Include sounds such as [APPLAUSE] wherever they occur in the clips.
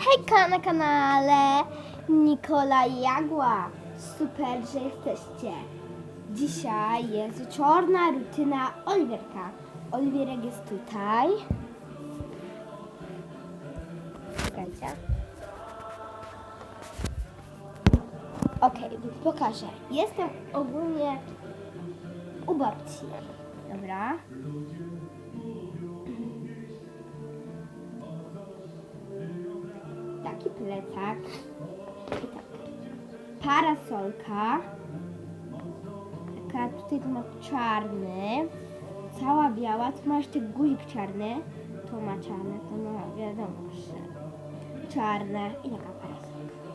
Hejka na kanale Nikola Jagła. Super, że jesteście. Dzisiaj jest wieczorna rutyna Oliwierka. Oliwierek jest tutaj. Czekajcie. Okej, więc pokażę. Jestem ogólnie u babci. Dobra. Plecak i tak. Parasolka. Taka tutaj to ma czarny. Cała biała, tu ma jeszcze guzik czarny. Tu ma czarne, to ma wiadomo, że czarne i taka parasolka.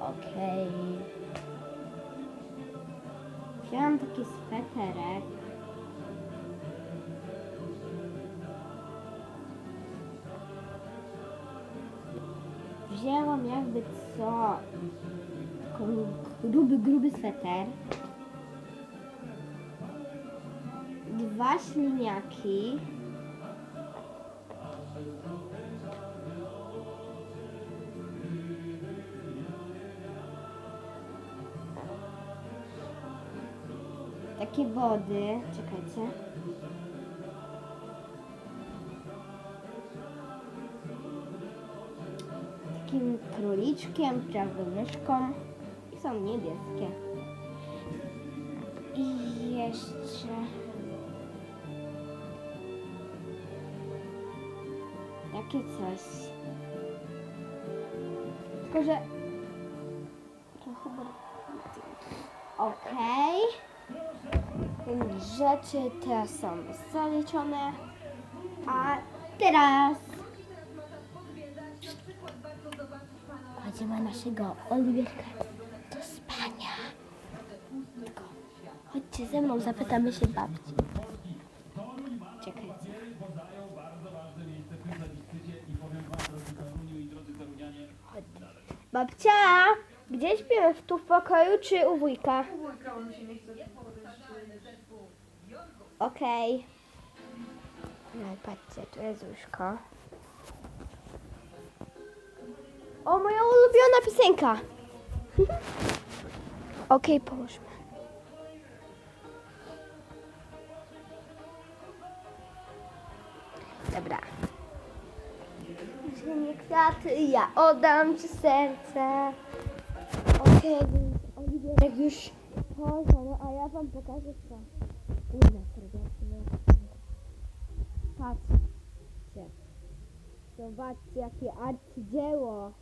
Okej. Wziąłam taki sweterek. Wzięłam jakby co gruby, gruby sweter. Dwa śliniaki. Takie wody. Czekajcie takim króliczkiem, myszką i są niebieskie. I jeszcze takie coś. Tylko, że to chyba Okej. Więc Rzeczy te są zaliczone. A teraz kładziemy naszego Oliwierka do spania. Tylko chodźcie ze mną, zapytamy się babci. Czekajcie. Chodźcie. Babcia, gdzie śpimy? Tu w pokoju czy u wujka? Okej. No i patrzcie, tu jest łóżko. O, moja ulubiona piosenka. [LAUGHS] Okej, połóżmy. Dobra. Ziemię kwiaty, ja oddam ci serce. Okej, więc Oliwierek już położony, a ja wam pokażę co. Serdecznie. Patrzcie. Zobaczcie, jakie arcydzieło.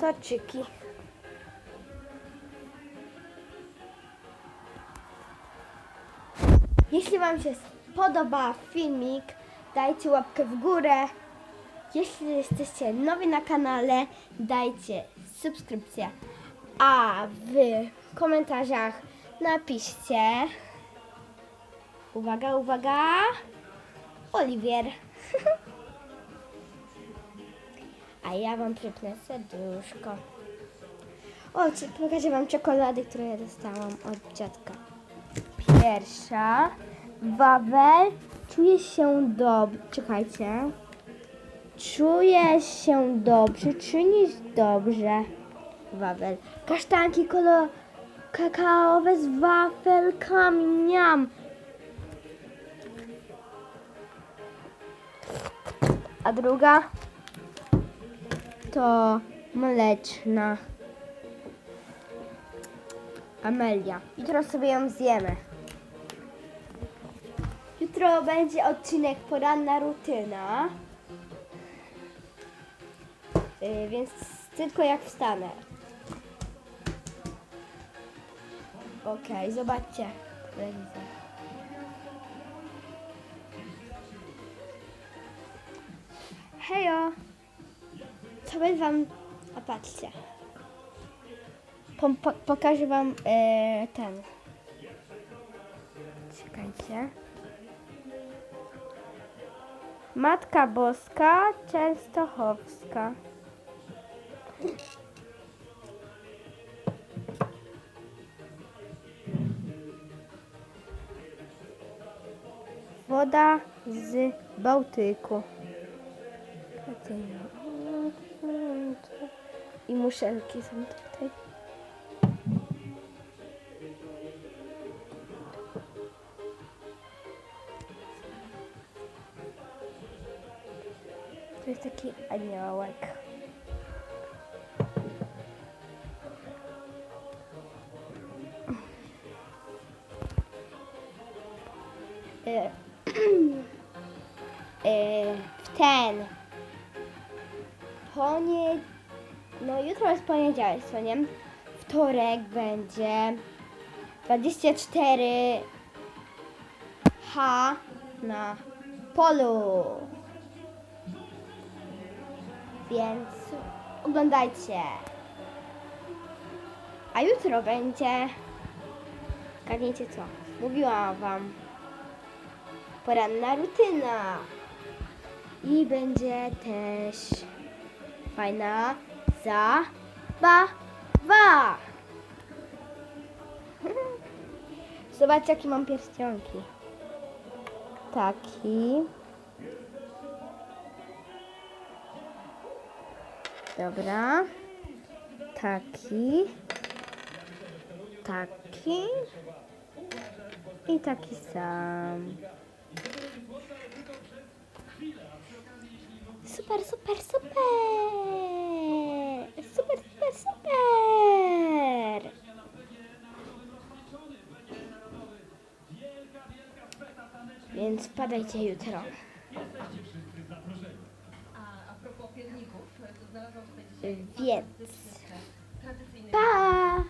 A to starczyki. Jeśli Wam się spodoba filmik, dajcie łapkę w górę. Jeśli jesteście nowi na kanale, dajcie subskrypcję. A w komentarzach napiszcie. Uwaga, uwaga. Oliwier. [LAUGHS] A ja wam przypnę serduszko. O, pokażę wam czekolady, które ja dostałam od dziadka. Pierwsza. Wawel. Czuję się dobrze. Czekajcie. Czuję się dobrze. Czynisz dobrze. Wawel. Kasztanki kolor kakaowe z wafelkami. Miam. A druga to mleczna. Amelia. Jutro sobie ją zjemy. Jutro będzie odcinek poranna rutyna. Yy, więc tylko jak wstanę. Okej, zobaczcie. telewizor. Hejo! co by wam... A patrzcie. Po, po, pokażę wam yy, ten. Czekajcie. Matka Boska Częstochowska. Woda z Bałtyku. Katyna. I muszelki są tutaj. To jest taki aniołek. E, [CLEARS THROAT] e, ten ponie... No jutro jest poniedziałek, co nie? Wtorek będzie 24 H na polu. Więc oglądajcie. A jutro będzie... Gadnijcie co? Mówiłam wam. Poranna rutyna. I będzie też fajna zabawa. [LAUGHS] Zobaczcie, jakie mam pierścionki. Taki. Dobra. Taki. Taki. I taki sam. Super, super! Super, więc padajcie jutro. Więc pa!